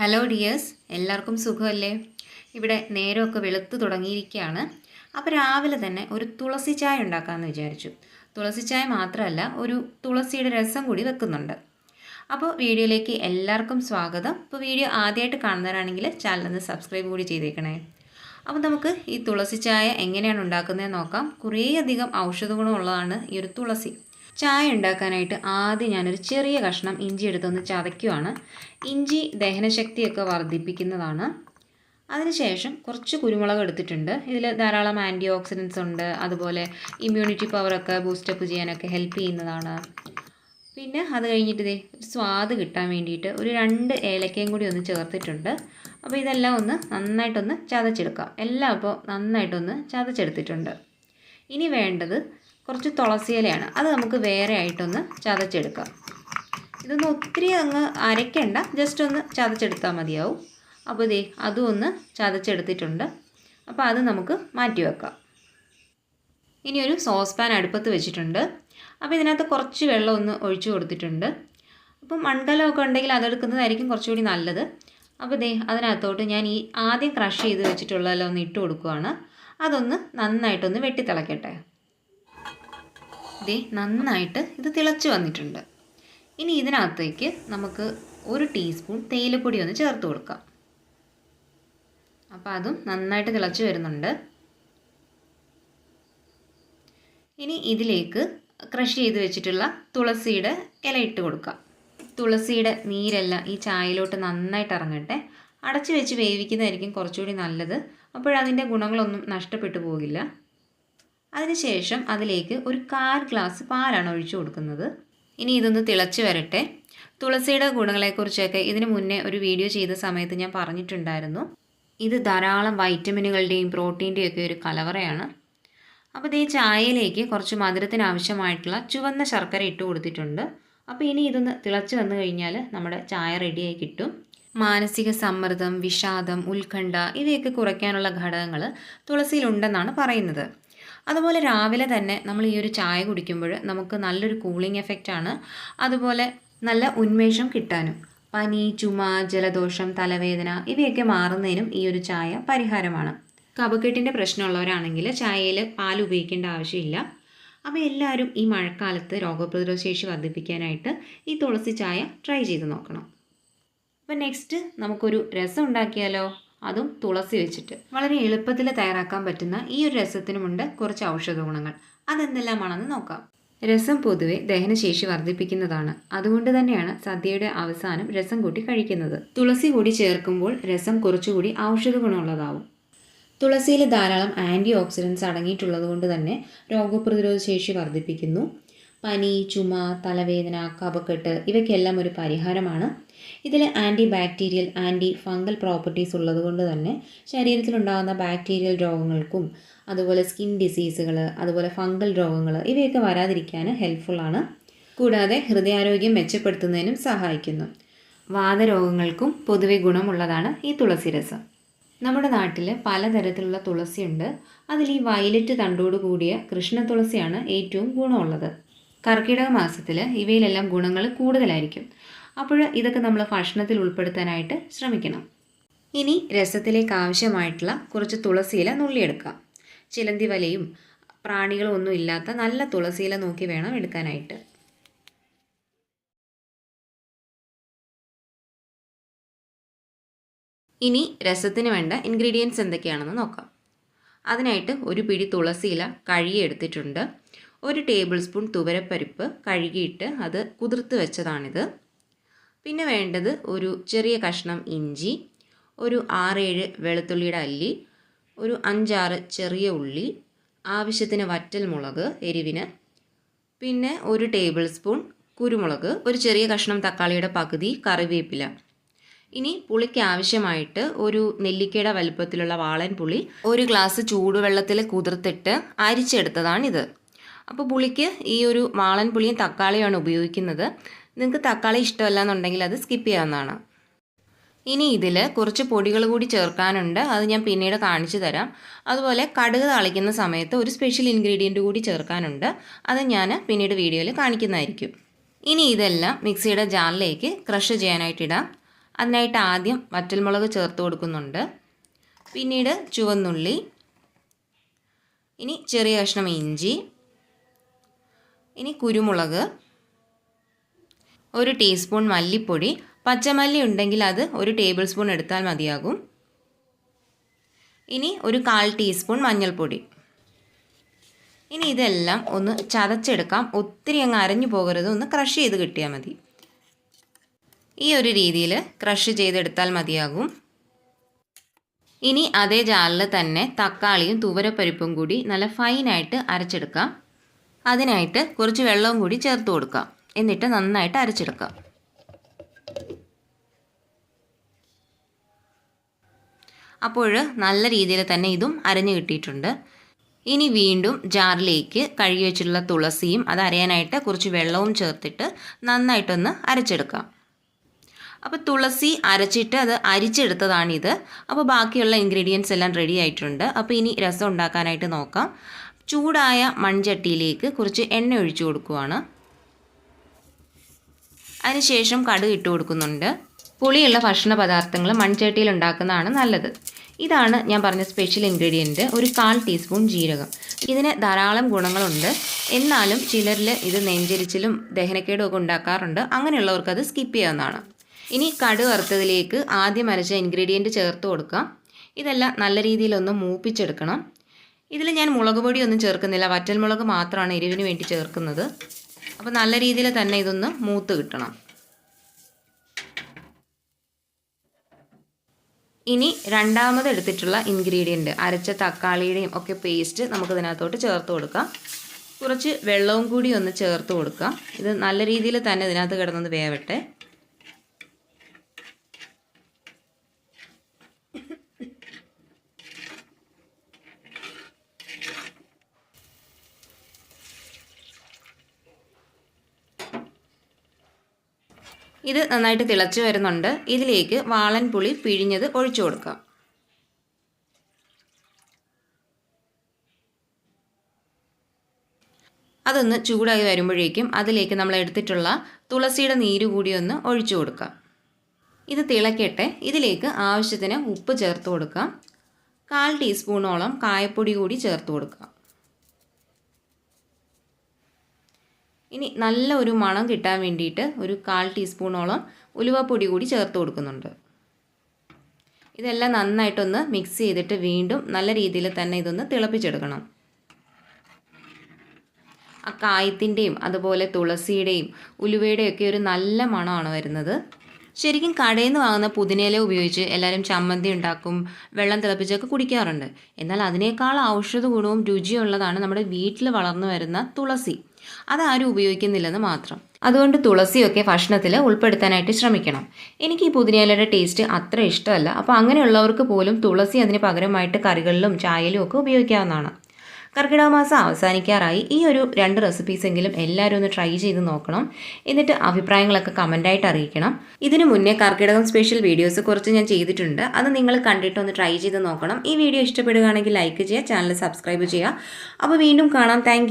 Hello dears എല്ലാവർക്കും സുഖമല്ലേ? ഇവിടെ നേരമൊക്കെ വെളുത്ത് തുടങ്ങിയിരിക്കുകയാണ്. അപ്പോൾ രാവിലെ തന്നെ ഒരു തുളസി ചായ ഉണ്ടാക്കാമെന്ന് വിചാരിച്ചു. തുളസി ചായ മാത്രമല്ല ഒരു തുളസിയുടെ രസം കൂടി വെക്കുന്നുണ്ട്. അപ്പോൾ വീഡിയോയിലേക്ക് എല്ലാവർക്കും സ്വാഗതം. ഇപ്പോൾ വീഡിയോ ആദ്യമായിട്ട് കാണുന്നവരാണെങ്കിൽ ചാനലൊന്ന് സബ്സ്ക്രൈബ് കൂടി ചെയ്തേക്കണേ. അപ്പോൾ നമുക്ക് ഈ തുളസി ചായ എങ്ങനെയാണ് ഉണ്ടാക്കുന്നതെന്ന് നോക്കാം. കുറേയധികം ഔഷധ ഗുണമുള്ളതാണ് ഈ ഒരു തുളസി. ചായ ഉണ്ടാക്കാനായിട്ട് ആദ്യം ഞാനൊരു ചെറിയ കഷ്ണം ഇഞ്ചി എടുത്തൊന്ന് ചതയ്ക്കുവാണ്. ഇഞ്ചി ദഹനശക്തിയൊക്കെ വർദ്ധിപ്പിക്കുന്നതാണ്. അതിനുശേഷം കുറച്ച് കുരുമുളക് എടുത്തിട്ടുണ്ട്. ഇതിൽ ധാരാളം ആന്റി ഓക്സിഡൻസ് ഉണ്ട്. അതുപോലെ ഇമ്മ്യൂണിറ്റി പവറൊക്കെ ബൂസ്റ്റപ്പ് ചെയ്യാനൊക്കെ ഹെൽപ്പ് ചെയ്യുന്നതാണ്. പിന്നെ അത് കഴിഞ്ഞിട്ട് ഇതേ സ്വാദ് കിട്ടാൻ വേണ്ടിയിട്ട് ഒരു രണ്ട് ഏലക്കയും കൂടി ഒന്ന് ചേർത്തിട്ടുണ്ട്. അപ്പോൾ ഇതെല്ലാം ഒന്ന് നന്നായിട്ടൊന്ന് ചതച്ചെടുക്കാം. എല്ലാം അപ്പോൾ നന്നായിട്ടൊന്ന് ചതച്ചെടുത്തിട്ടുണ്ട്. ഇനി വേണ്ടത് കുറച്ച് തുളസി ഇലയാണ്. അത് നമുക്ക് വേറെ ആയിട്ടൊന്ന് ചതച്ചെടുക്കാം. ഇതൊന്ന് ഒത്തിരി അങ്ങ് അരയ്ക്കണ്ട. ജസ്റ്റ് ഒന്ന് ചതച്ചെടുത്താൽ മതിയാവും. അപ്പോൾ ഇതേ അതും ഒന്ന് ചതച്ചെടുത്തിട്ടുണ്ട്. അപ്പോൾ അത് നമുക്ക് മാറ്റി വെക്കാം. ഇനി ഒരു സോസ് പാൻ അടുപ്പത്ത് വെച്ചിട്ടുണ്ട്. അപ്പോൾ ഇതിനകത്ത് കുറച്ച് വെള്ളം ഒന്ന് ഒഴിച്ചു കൊടുത്തിട്ടുണ്ട്. അപ്പം മൺകലമൊക്കെ ഉണ്ടെങ്കിൽ അതെടുക്കുന്നതായിരിക്കും കുറച്ചുകൂടി നല്ലത്. അപ്പോൾ ദേ അതിനകത്തോട്ട് ഞാൻ ഈ ആദ്യം ക്രഷ് ചെയ്ത് വെച്ചിട്ടുള്ളതെല്ലാം ഒന്ന് ഇട്ട് കൊടുക്കുവാണ്. അതൊന്ന് നന്നായിട്ടൊന്ന് വെട്ടിത്തിളക്കട്ടെ. ദേ നന്നായിട്ട് ഇത് തിളച്ച് വന്നിട്ടുണ്ട്. ഇനി ഇതിനകത്തേക്ക് നമുക്ക് ഒരു ടീസ്പൂൺ തേയിലപ്പൊടി ഒന്ന് ചേർത്ത് കൊടുക്കാം. അപ്പോൾ അതും നന്നായിട്ട് തിളച്ച് വരുന്നുണ്ട്. ഇനി ഇതിലേക്ക് ക്രഷ് ചെയ്ത് വെച്ചിട്ടുള്ള തുളസിയുടെ ഇല ഇട്ട് കൊടുക്കാം. തുളസിയുടെ നീരെല്ലാം ഈ ചായയിലോട്ട് നന്നായിട്ട് ഇറങ്ങട്ടെ. അടച്ചു വെച്ച് വേവിക്കുന്നതായിരിക്കും കുറച്ചുകൂടി നല്ലത്. അപ്പോഴതിന്റെ ഗുണങ്ങളൊന്നും നഷ്ടപ്പെട്ടു പോകില്ല. അതിനുശേഷം അതിലേക്ക് ഒരു കാൽ ഗ്ലാസ് പാലാണ് ഒഴിച്ചു കൊടുക്കുന്നത്. ഇനി ഇതൊന്ന് തിളച്ച് വരട്ടെ. തുളസിയുടെ ഗുണങ്ങളെക്കുറിച്ചൊക്കെ ഇതിന് മുന്നേ ഒരു വീഡിയോ ചെയ്ത സമയത്ത് ഞാൻ പറഞ്ഞിട്ടുണ്ടായിരുന്നു. ഇത് ധാരാളം വൈറ്റമിനുകളുടെയും പ്രോട്ടീന്റെയും ഒക്കെ ഒരു കലവറയാണ്. അപ്പോൾ ഈ ചായയിലേക്ക് കുറച്ച് മധുരത്തിന് ആവശ്യമായിട്ടുള്ള ചുവന്ന ശർക്കര ഇട്ട് കൊടുത്തിട്ടുണ്ട്. അപ്പോൾ ഇനി ഇതൊന്ന് തിളച്ച് വന്നു കഴിഞ്ഞാൽ നമ്മുടെ ചായ റെഡിയായി കിട്ടും. മാനസിക സമ്മർദ്ദം വിഷാദം ഉത്കണ്ഠ ഇവയൊക്കെ കുറയ്ക്കാനുള്ള ഘടകങ്ങൾ തുളസിയിലുണ്ടെന്നാണ് പറയുന്നത്. അതുപോലെ രാവിലെ തന്നെ നമ്മൾ ഈ ഒരു ചായ കുടിക്കുമ്പോൾ നമുക്ക് നല്ലൊരു കൂളിംഗ് എഫക്റ്റ് ആണ്. അതുപോലെ നല്ല ഉന്മേഷം കിട്ടാനും. പനി ചുമ ജലദോഷം തലവേദന ഇവയൊക്കെ മാറുന്നതിനും ഈ ഒരു ചായ പരിഹാരമാണ്. കഫക്കെട്ടിന്റെ പ്രശ്നമുള്ളവരാണെങ്കിൽ ചായയിൽ പാൽ ഉപയോഗിക്കേണ്ട ആവശ്യമില്ല. അപ്പോൾ എല്ലാവരും ഈ മഴക്കാലത്ത് രോഗപ്രതിരോധ ശേഷി വർദ്ധിപ്പിക്കാനായിട്ട് ഈ തുളസി ചായ ട്രൈ ചെയ്ത് നോക്കണം. അപ്പോൾ നെക്സ്റ്റ് നമുക്കൊരു രസം ഉണ്ടാക്കിയാലോ? അതും തുളസി വെച്ചിട്ട്. വളരെ എളുപ്പത്തിൽ തയ്യാറാക്കാൻ പറ്റുന്ന ഈ ഒരു രസത്തിനുമുണ്ട് കുറച്ച് ഔഷധ ഗുണങ്ങൾ. അതെന്തെല്ലാമാണെന്ന് നോക്കാം. രസം പൊതുവെ ദഹനശേഷി വർദ്ധിപ്പിക്കുന്നതാണ്. അതുകൊണ്ട് തന്നെയാണ് സദ്യയുടെ അവസാനം രസം കൂട്ടി കഴിക്കുന്നത്. തുളസി കൂടി ചേർക്കുമ്പോൾ രസം കുറച്ചുകൂടി ഔഷധ ഗുണമുള്ളതാവും. തുളസിയിൽ ധാരാളം ആന്റി ഓക്സിഡൻസ് അടങ്ങിയിട്ടുള്ളത് കൊണ്ട് തന്നെ രോഗപ്രതിരോധ ശേഷി വർദ്ധിപ്പിക്കുന്നു. പനി ചുമ തലവേദന കഫക്കെട്ട് ഇവയ്ക്കെല്ലാം ഒരു പരിഹാരമാണ്. ഇതിൽ antibacterial antifungal properties ഉള്ളതുകൊണ്ട് തന്നെ ശരീരത്തിലുണ്ടാകുന്ന ബാക്ടീരിയൽ രോഗങ്ങൾക്കും അതുപോലെ സ്കിൻ ഡിസീസുകൾ അതുപോലെ ഫംഗൽ രോഗങ്ങൾ ഇവയൊക്കെ വരാതിരിക്കാൻ ഹെൽപ്ഫുള്ളാണ് കൂടാതെ ഹൃദയാരോഗ്യം മെച്ചപ്പെടുത്തുന്നതിനും സഹായിക്കുന്നു. വാതരോഗങ്ങൾക്കും പൊതുവെ ഗുണമുള്ളതാണ് ഈ തുളസി രസം. നമ്മുടെ നാട്ടിൽ പലതരത്തിലുള്ള തുളസിയുണ്ട്. അതിൽ ഈ വയലറ്റ് തണ്ടോട് കൂടിയ കൃഷ്ണ തുളസിയാണ് ഏറ്റവും ഗുണമുള്ളത്. കർക്കിടക മാസത്തിൽ ഇവയിലെല്ലാം ഗുണങ്ങൾ കൂടുതലായിരിക്കും. അപ്പോൾ ഇതൊക്കെ നമ്മൾ ഭക്ഷണത്തിൽ ഉൾപ്പെടുത്താനായിട്ട് ശ്രമിക്കണം. ഇനി രസത്തിലേക്ക് ആവശ്യമായിട്ടുള്ള കുറച്ച് തുളസിയില നുള്ളിയെടുക്കാം ചിലന്തി വലയും പ്രാണികളൊന്നും ഇല്ലാത്ത നല്ല തുളസിയില നോക്കി വേണം എടുക്കാനായിട്ട്. ഇനി രസത്തിന് വേണ്ട ഇൻഗ്രീഡിയൻസ് എന്തൊക്കെയാണെന്ന് നോക്കാം. അതിനായിട്ട് ഒരു പിടി തുളസിയില കഴുകിയെടുത്തിട്ടുണ്ട്. ഒരു ടേബിൾ സ്പൂൺ തുവരപ്പരിപ്പ് കഴുകിയിട്ട് അത് കുതിർത്ത് വെച്ചതാണിത്. പിന്നെ വേണ്ടത് ഒരു ചെറിയ കഷ്ണം ഇഞ്ചി ഒരു ആറേഴ് വെളുത്തുള്ളിയുടെ അല്ലി ഒരു അഞ്ചാറ് ചെറിയ ഉള്ളി ആവശ്യത്തിന് വറ്റൽ മുളക് എരിവിന്. പിന്നെ ഒരു ടേബിൾ സ്പൂൺ കുരുമുളക് ഒരു ചെറിയ കഷ്ണം തക്കാളിയുടെ പകുതി കറിവേപ്പില. ഇനി പുളിക്ക് ആവശ്യമായിട്ട് ഒരു നെല്ലിക്കയുടെ വലുപ്പത്തിലുള്ള വാളൻ പുളി ഒരു ഗ്ലാസ് ചൂടുവെള്ളത്തിൽ കുതിർത്തിട്ട് അരിച്ചെടുത്തതാണിത്. അപ്പോൾ പുളിക്ക് ഈ ഒരു വാളൻ പുളിയും തക്കാളിയുമാണ് ഉപയോഗിക്കുന്നത്. നിങ്ങൾക്ക് തക്കാളി ഇഷ്ടമല്ല എന്നുണ്ടെങ്കിൽ അത് സ്കിപ്പ് ചെയ്യാവുന്നതാണ്. ഇനി ഇതിൽ കുറച്ച് പൊടികൾ കൂടി ചേർക്കാനുണ്ട്. അത് ഞാൻ പിന്നീട് കാണിച്ചു തരാം. അതുപോലെ കടുക് തളിക്കുന്ന സമയത്ത് ഒരു സ്പെഷ്യൽ ഇൻഗ്രീഡിയന്റ് കൂടി ചേർക്കാനുണ്ട്. അത് ഞാൻ പിന്നീട് വീഡിയോയിൽ കാണിക്കുന്നതായിരിക്കും. ഇനി ഇതെല്ലാം മിക്സിയുടെ ജാറിലേക്ക് ക്രഷ് ചെയ്യാനായിട്ടിടാം അതിനായിട്ട് ആദ്യം വറ്റൽമുളക് ചേർത്ത് കൊടുക്കുന്നുണ്ട്. പിന്നീട് ചുവന്നുള്ളി. ഇനി ചെറിയ കഷ്ണം ഇഞ്ചി. ഇനി കുരുമുളക്. ഒരു ടീസ്പൂൺ മല്ലിപ്പൊടി. പച്ചമല്ലി ഉണ്ടെങ്കിൽ അത് ഒരു ടേബിൾ സ്പൂൺ എടുത്താൽ മതിയാകും. ഇനി ഒരു കാൽ ടീസ്പൂൺ മഞ്ഞൾപ്പൊടി. ഇനി ഇതെല്ലാം ഒന്ന് ചതച്ചെടുക്കാം. ഒത്തിരി അങ്ങ് അരഞ്ഞു പോകരുത്. ഒന്ന് ക്രഷ് ചെയ്ത് കിട്ടിയാൽ മതി. ഈ ഒരു രീതിയിൽ ക്രഷ് ചെയ്തെടുത്താൽ മതിയാകും. ഇനി അതേ ജാറിൽ തന്നെ തക്കാളിയും തുവരപ്പരിപ്പും കൂടി നല്ല ഫൈനായിട്ട് അരച്ചെടുക്കാം. അതിനായിട്ട് കുറച്ച് വെള്ളവും കൂടി ചേർത്ത് കൊടുക്കാം. എന്നിട്ട് നന്നായിട്ട് അരച്ചെടുക്കാം അപ്പോൾ നല്ല രീതിയിൽ തന്നെ ഇതും അരഞ്ഞു കിട്ടിയിട്ടുണ്ട്. ഇനി വീണ്ടും ജാറിലേക്ക് കഴുകി വെച്ചിട്ടുള്ള തുളസിയും അത് അരയാനായിട്ട് കുറച്ച് വെള്ളവും ചേർത്തിട്ട് നന്നായിട്ടൊന്ന് അരച്ചെടുക്കാം. അപ്പോൾ തുളസി അരച്ചിട്ട് അത് അരിച്ചെടുത്തതാണിത്. അപ്പോൾ ബാക്കിയുള്ള ഇൻഗ്രീഡിയൻസ് എല്ലാം റെഡി ആയിട്ടുണ്ട്. അപ്പോൾ ഇനി രസം ഉണ്ടാക്കാനായിട്ട് നോക്കാം. ചൂടായ മൺചട്ടിയിലേക്ക് കുറച്ച് എണ്ണ ഒഴിച്ചു കൊടുക്കുവാണ്. അതിനുശേഷം കടുക് ഇട്ട് കൊടുക്കുന്നുണ്ട്. പുളിയുള്ള ഭക്ഷണ പദാർത്ഥങ്ങൾ മൺചട്ടിയിൽ ഉണ്ടാക്കുന്നതാണ് നല്ലത്. ഇതാണ് ഞാൻ പറഞ്ഞ സ്പെഷ്യൽ ഇൻഗ്രീഡിയന്റ് ഒരു കാൽ ടീസ്പൂൺ ജീരകം. ഇതിന് ധാരാളം ഗുണങ്ങളുണ്ട്. എന്നാലും ചിലരിൽ ഇത് നെഞ്ചരിച്ചിലും ദഹനക്കേടും ഒക്കെ ഉണ്ടാക്കാറുണ്ട്. അങ്ങനെയുള്ളവർക്ക് അത് സ്കിപ്പ് ചെയ്യാവുന്നതാണ്. ഇനി കടു വറുത്തതിലേക്ക് ആദ്യം അരച്ച ഇൻഗ്രീഡിയന്റ് ചേർത്ത് കൊടുക്കാം. ഇതെല്ലാം നല്ല രീതിയിലൊന്ന് മൂപ്പിച്ചെടുക്കണം. ഇതിൽ ഞാൻ മുളക് പൊടിയൊന്നും ചേർക്കുന്നില്ല. വറ്റൽമുളക് മാത്രമാണ് എരിവിന് വേണ്ടി ചേർക്കുന്നത്. അപ്പോൾ നല്ല രീതിയിൽ തന്നെ ഇതൊന്ന് മൂത്ത് കിട്ടണം. ഇനി രണ്ടാമത് എടുത്തിട്ടുള്ള ഇൻഗ്രീഡിയന്റ് അരച്ച തക്കാളിയുടെയും ഒക്കെ പേസ്റ്റ് നമുക്ക് ഇതിനകത്തോട്ട് ചേർത്ത് കൊടുക്കാം. കുറച്ച് വെള്ളവും കൂടി ഒന്ന് ചേർത്ത് കൊടുക്കാം. ഇത് നല്ല രീതിയിൽ തന്നെ ഇതിനകത്ത് കിടന്നത് വേവട്ടെ. ഇത് നന്നായിട്ട് തിളച്ച് വരുന്നുണ്ട്. ഇതിലേക്ക് വാളൻ പുളി പിഴിഞ്ഞത് ഒഴിച്ചു കൊടുക്കാം. അതൊന്ന് ചൂടായി വരുമ്പോഴേക്കും അതിലേക്ക് നമ്മൾ എടുത്തിട്ടുള്ള തുളസിയുടെ നീര് കൂടി ഒന്ന് ഒഴിച്ചു കൊടുക്കാം. ഇത് തിളക്കട്ടെ. ഇതിലേക്ക് ആവശ്യത്തിന് ഉപ്പ് ചേർത്ത് കൊടുക്കാം. കാൽ ടീസ്പൂണോളം കായപ്പൊടി കൂടി ചേർത്ത് കൊടുക്കാം. ഇനി നല്ല ഒരു മണം കിട്ടാൻ വേണ്ടിയിട്ട് ഒരു കാൽ ടീസ്പൂണോളം ഉലുവപ്പൊടി കൂടി ചേർത്ത് കൊടുക്കുന്നുണ്ട്. ഇതെല്ലാം നന്നായിട്ടൊന്ന് മിക്സ് ചെയ്തിട്ട് വീണ്ടും നല്ല രീതിയിൽ തന്നെ ഇതൊന്ന് തിളപ്പിച്ചെടുക്കണം. ആ കായത്തിന്റെയും അതുപോലെ തുളസിയുടെയും ഉലുവയുടെയൊക്കെ ഒരു നല്ല മണമാണ് വരുന്നത്. ശരിക്കും കടയിൽ നിന്ന് വാങ്ങുന്ന പുതിനയില ഉപയോഗിച്ച് എല്ലാവരും ചമ്മന്തി ഉണ്ടാക്കും വെള്ളം തിളപ്പിച്ചൊക്കെ കുടിക്കാറുണ്ട്. എന്നാൽ അതിനേക്കാൾ ഔഷധ ഗുണവും രുചിയുള്ളതാണ് നമ്മുടെ വീട്ടിൽ വളർന്നു വരുന്ന തുളസി. അതാരും ഉപയോഗിക്കുന്നില്ലെന്ന് മാത്രം. അതുകൊണ്ട് തുളസിയൊക്കെ ഭക്ഷണത്തിൽ ഉൾപ്പെടുത്താനായിട്ട് ശ്രമിക്കണം. എനിക്ക് ഈ പുതിനയിലയുടെ ടേസ്റ്റ് അത്ര ഇഷ്ടമല്ല. അപ്പോൾ അങ്ങനെയുള്ളവർക്ക് പോലും തുളസി അതിന് പകരമായിട്ട് കറികളിലും ചായയിലും ഒക്കെ ഉപയോഗിക്കാവുന്നതാണ്. കർക്കിടക മാസം അവസാനിക്കാറായി ഈ ഒരു രണ്ട് റെസിപ്പീസെങ്കിലും എല്ലാവരും ഒന്ന് ട്രൈ ചെയ്ത് നോക്കണം. എന്നിട്ട് അഭിപ്രായങ്ങളൊക്കെ കമന്റായിട്ട് അറിയിക്കണം. ഇതിനു മുന്നേ കർക്കിടകം സ്പെഷ്യൽ വീഡിയോസ് കുറച്ച് ഞാൻ ചെയ്തിട്ടുണ്ട്. അത് നിങ്ങൾ കണ്ടിട്ട് ഒന്ന് ട്രൈ ചെയ്ത് നോക്കണം. ഈ വീഡിയോ ഇഷ്ടപ്പെടുകയാണെങ്കിൽ ലൈക്ക് ചെയ്യുക ചാനൽ സബ്സ്ക്രൈബ് ചെയ്യുക. അപ്പോൾ വീണ്ടും കാണാം. താങ്ക്